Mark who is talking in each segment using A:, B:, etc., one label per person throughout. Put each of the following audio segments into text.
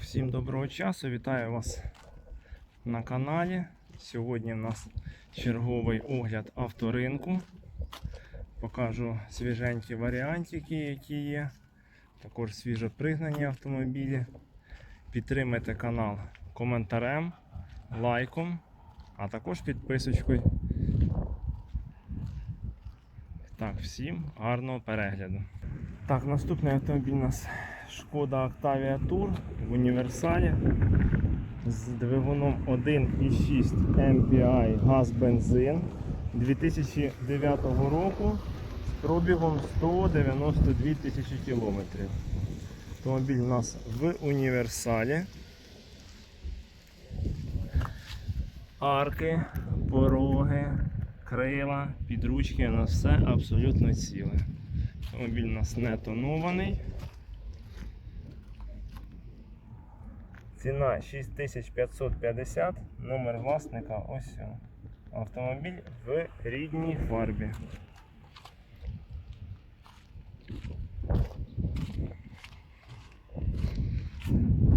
A: Всім доброго часу, вітаю вас на каналі. Сьогодні в нас черговий огляд авторинку. Покажу свіженькі варіантики, які є. Також свіжо пригнані автомобілі. Підтримайте канал коментарем, лайком, а також підписочкою. Так, всім гарного перегляду. Так, наступний автомобіль у нас Шкода Octavia Tour в універсалі з двигуном 1,6 MPI газ бензин 2009 року з пробігом 192 тисячі кілометрів. Автомобіль у нас в універсалі. Арки, пороги, крила, підручки, у нас все абсолютно ціле. Автомобіль у нас не тонований. Ціна 6550, номер власника ось. Автомобіль в рідній фарбі.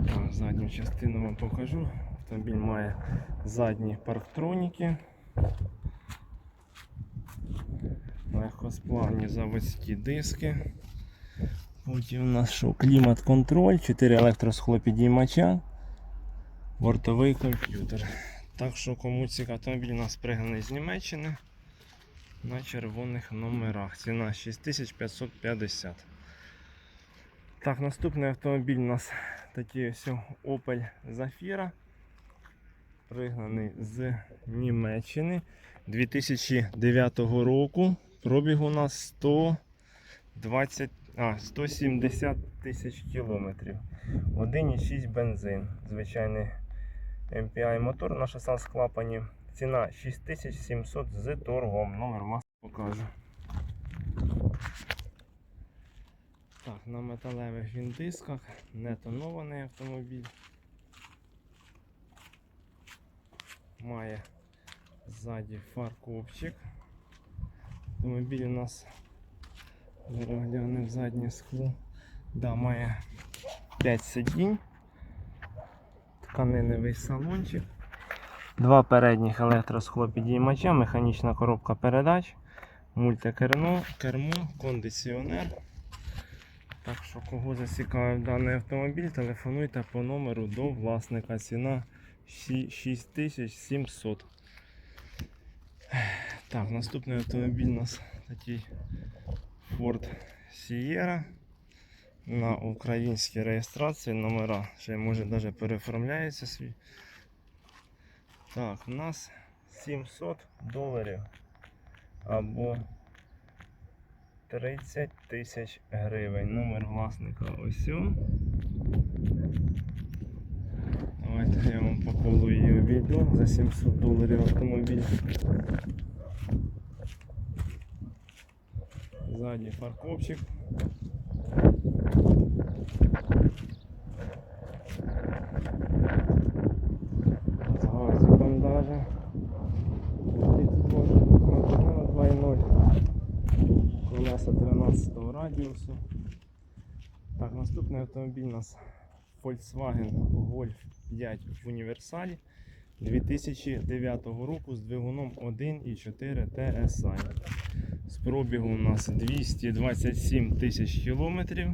A: Так, задню частину вам покажу. Автомобіль має задні парктроніки. Легкосплавні заводські диски. Потім у нас що? Клімат-контроль, 4 електросхлопідіймача, бортовий комп'ютер. Так що кому цікавий автомобіль у нас пригнаний з Німеччини на червоних номерах. Ціна 6550. Так, наступний автомобіль у нас такий ось Opel Zafira. Пригнаний з Німеччини 2009 року. Пробіг у нас 120, а, 170 тисяч кілометрів. 1,6 бензин. Звичайний MPI мотор на шоса з клапанів. Ціна 6700 з торгом. Номер вас покажу. Так, на металевих він дисках, не автомобіль. Має ззаді фаркопчик. Автомобіль у нас зараз глянемо заднє скло. Да, має 5 сидінь, тканиневий салончик, два передніх електросхлопідіймача, механічна коробка передач, мультикермо, кермо, кондиціонер. Так що, кого зацікавив даний автомобіль, телефонуйте по номеру до власника. Ціна 6700. Так, наступний автомобіль у нас такий Ford Sierra на українській реєстрації номера. Ще може навіть переоформляється свій. Так, у нас 700 доларів або 30 тисяч гривень. Номер власника ось. Давайте я вам по колу її обійду за 700 доларів автомобіль. Ззаді фаркопчик. З газиком даже. І тут можна мотор 2.0. Колеса 13 радіусу. Так, наступний автомобіль у нас Volkswagen Golf 5 в універсалі 2009 року з двигуном 1,4 TSI. З пробігу у нас 227 тисяч кілометрів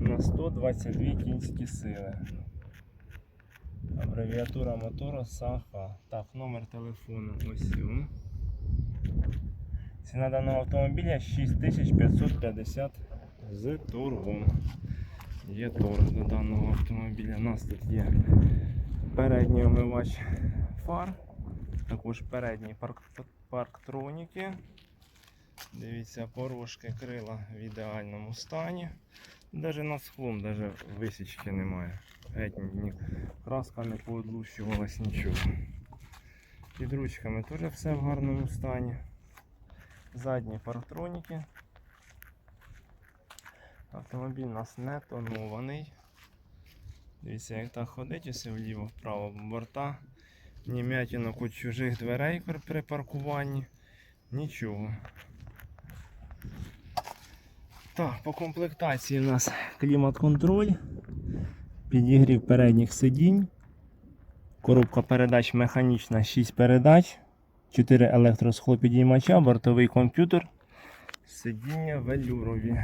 A: на 122 кінські сили. Абревіатура мотора САХА. Так, номер телефону ось. він. Ціна даного автомобіля 6550 з торгом. Є торг до даного автомобіля. У нас тут є передній омивач фар, також передні парк, парктроніки. Дивіться, порожки крила в ідеальному стані. Навіть над склом даже висічки немає. Геть ні. Краска не поодлущувалась нічого. Під ручками теж все в гарному стані. Задні парктроніки. Автомобіль у нас не тонований. Дивіться, як так ходить, усе вліво вправо борта. Ні м'ятінок від чужих дверей при паркуванні. Нічого. Так, по комплектації у нас клімат-контроль, підігрів передніх сидінь, коробка передач механічна 6 передач, 4 електросхлопідіймача, бортовий комп'ютер, сидіння велюрові.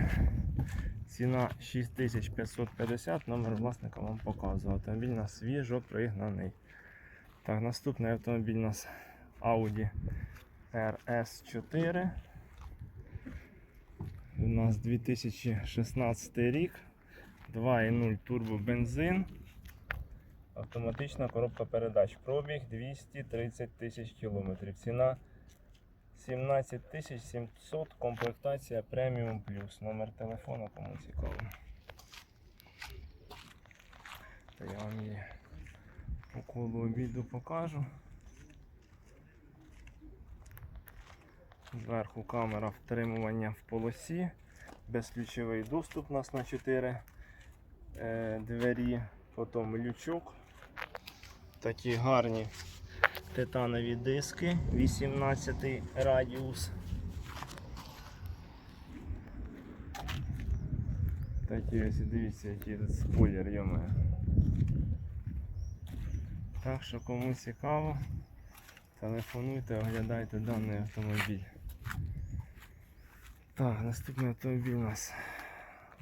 A: Ціна 6550, номер власника вам показував. Автомобіль у нас свіжо пригнаний. Так, наступний автомобіль у нас Audi RS4. У нас 2016 рік. 2.0 турбобензин. Автоматична коробка передач. Пробіг 230 тисяч кілометрів. Ціна 17 тисяч 700, комплектація преміум плюс. Номер телефону, кому цікаво. То я вам її по колу обіду покажу. Зверху камера втримування в полосі, безключовий доступ у нас на 4 е, двері, потім лючок. Такі гарні титанові диски, 18 радіус. Такі ось дивіться, який тут спойлер йоме. Так що кому цікаво, телефонуйте, оглядайте даний автомобіль. Так, наступний автомобіль у нас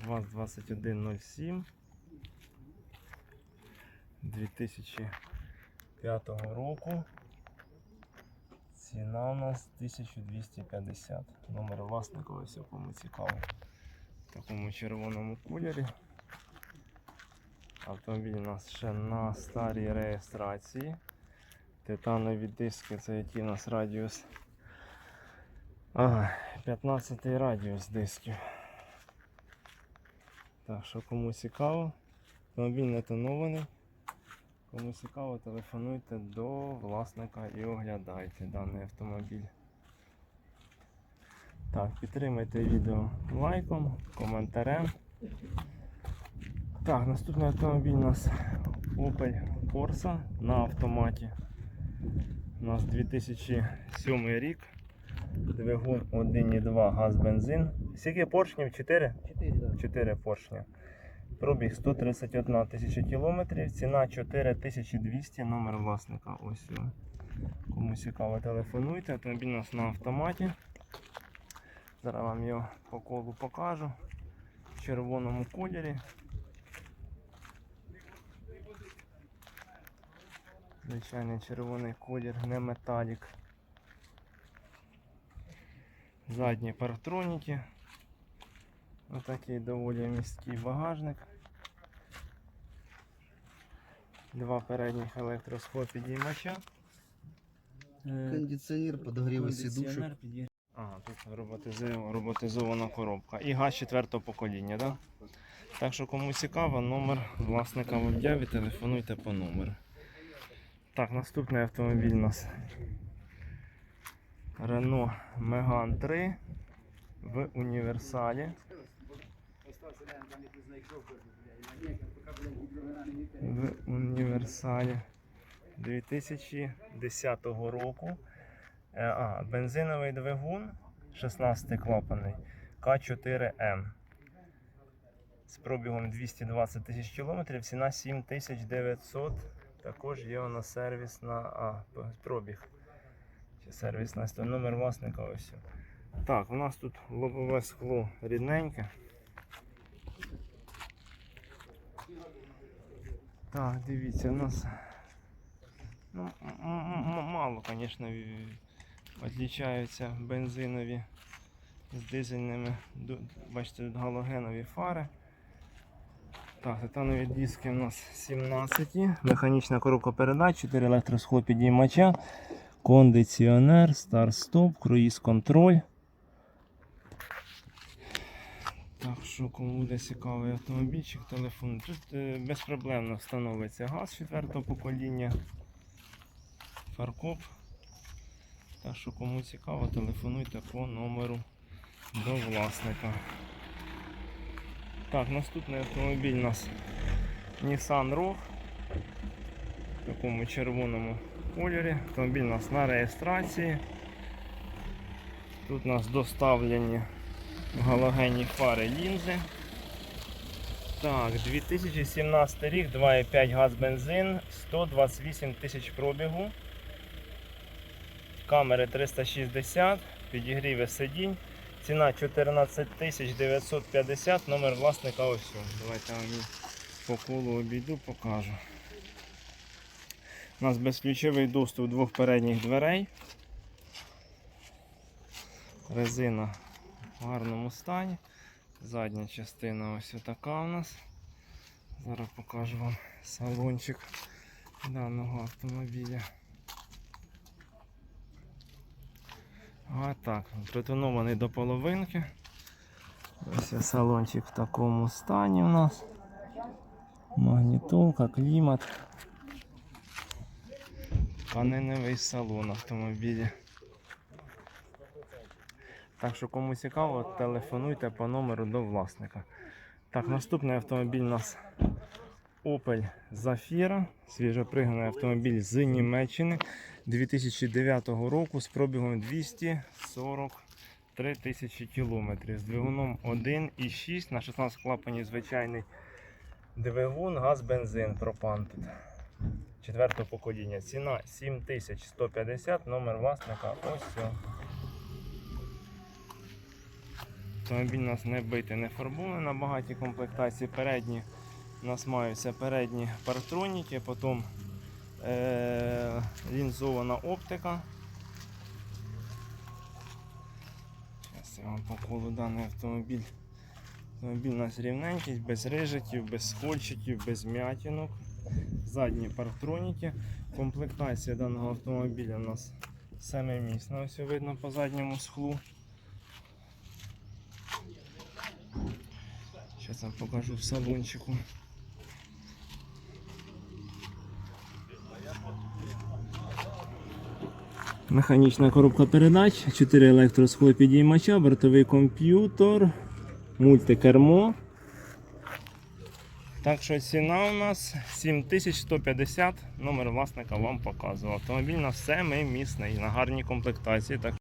A: ВАЗ-2107 2005 року. Ціна у нас 1250. Номер власника ось кому цікаво. В такому червоному кольорі. Автомобіль у нас ще на старій реєстрації. Титанові диски, це який у нас радіус. Ага, 15 радіус дисків. Так що кому цікаво, автомобіль не тонований. Кому цікаво, телефонуйте до власника і оглядайте даний автомобіль. Так, підтримайте відео лайком, коментарем. Так, наступний автомобіль у нас Opel Corsa на автоматі. У нас 2007 рік. Двигун 1,2 газ бензин. Скільки поршнів? 4?
B: 4, да.
A: 4 поршня. Пробіг 131 тисяча кілометрів, ціна 4200, номер власника. Ось його. Кому цікаво, телефонуйте. Автомобіль у нас на автоматі. Зараз вам його по колу покажу. В червоному кольорі. Звичайний червоний колір, не металік. Задні парктроніки. Отакий доволі місткий багажник. Два передніх електросхлопідіймача. Е,
B: Кондиціонер, подогріви сідушок.
A: Ага, тут роботизована, роботизована коробка. І газ четвертого покоління, так? Так що кому цікаво, номер власника в об'яві, телефонуйте по номеру. Так, наступний автомобіль у нас Renault Megane 3 в універсалі. В 2010 року. Е, А, бензиновий двигун 16 клапаний К4М. З пробігом 220 тисяч кілометрів, ціна 7900. Також є нас сервісна а, пробіг. Чи сервісна номер власника ось. Так, у нас тут лобове скло рідненьке. Так, дивіться, у нас ну, мало, звісно, відрізняються бензинові з дизельними. Бачите, тут галогенові фари. Так, титанові диски у нас 17, механічна коробка передач, 4 електросхлопідіймача, кондиціонер, старт-стоп, круїз-контроль. Так що, кому буде цікавий автомобільчик, телефон. Тут е, безпроблемно встановиться газ 4 покоління, фаркоп. Так що, кому цікаво, телефонуйте по номеру до власника. Так, наступний автомобіль у нас Nissan Rogue в такому червоному кольорі. Автомобіль у нас на реєстрації. Тут у нас доставлені галогенні фари лінзи. Так, 2017 рік, 2,5 газ бензин, 128 тисяч пробігу. Камери 360, підігріви сидінь. Ціна 14 тисяч 950, номер власника ось. Давайте вам по колу обійду, покажу. У нас безключовий доступ двох передніх дверей. Резина в гарному стані. Задня частина ось така у нас. Зараз покажу вам салончик даного автомобіля. А так, притонований до половинки. Ось салончик в такому стані у нас. Магнітолка, клімат. Тканиневий салон автомобіля. Так що кому цікаво, телефонуйте по номеру до власника. Так, наступний автомобіль у нас Opel Zafira, свіжопригнаний автомобіль з Німеччини 2009 року з пробігом 243 тисячі кілометрів з двигуном 1,6 на 16 клапанів звичайний двигун, газ, бензин, пропан тут. Четвертого покоління. Ціна 7150, номер власника ось. все. Автомобіль у нас не битий, не фарбований на багатій комплектації. Передні у нас маються передні партроніки, потім е- лінзована оптика. Зараз я вам по даний автомобіль. Автомобіль у нас рівненький, без рижиків, без скольчиків, без м'ятінок. Задні партроніки. Комплектація даного автомобіля у нас семимісна, ось видно по задньому склу. Сейчас вам покажу в салончику. Механічна коробка передач, 4 електросхлопідіймача, бортовий комп'ютер, мультикермо. Так що ціна у нас 7150, номер власника вам показував. Автомобіль на семимісний, на гарній комплектації.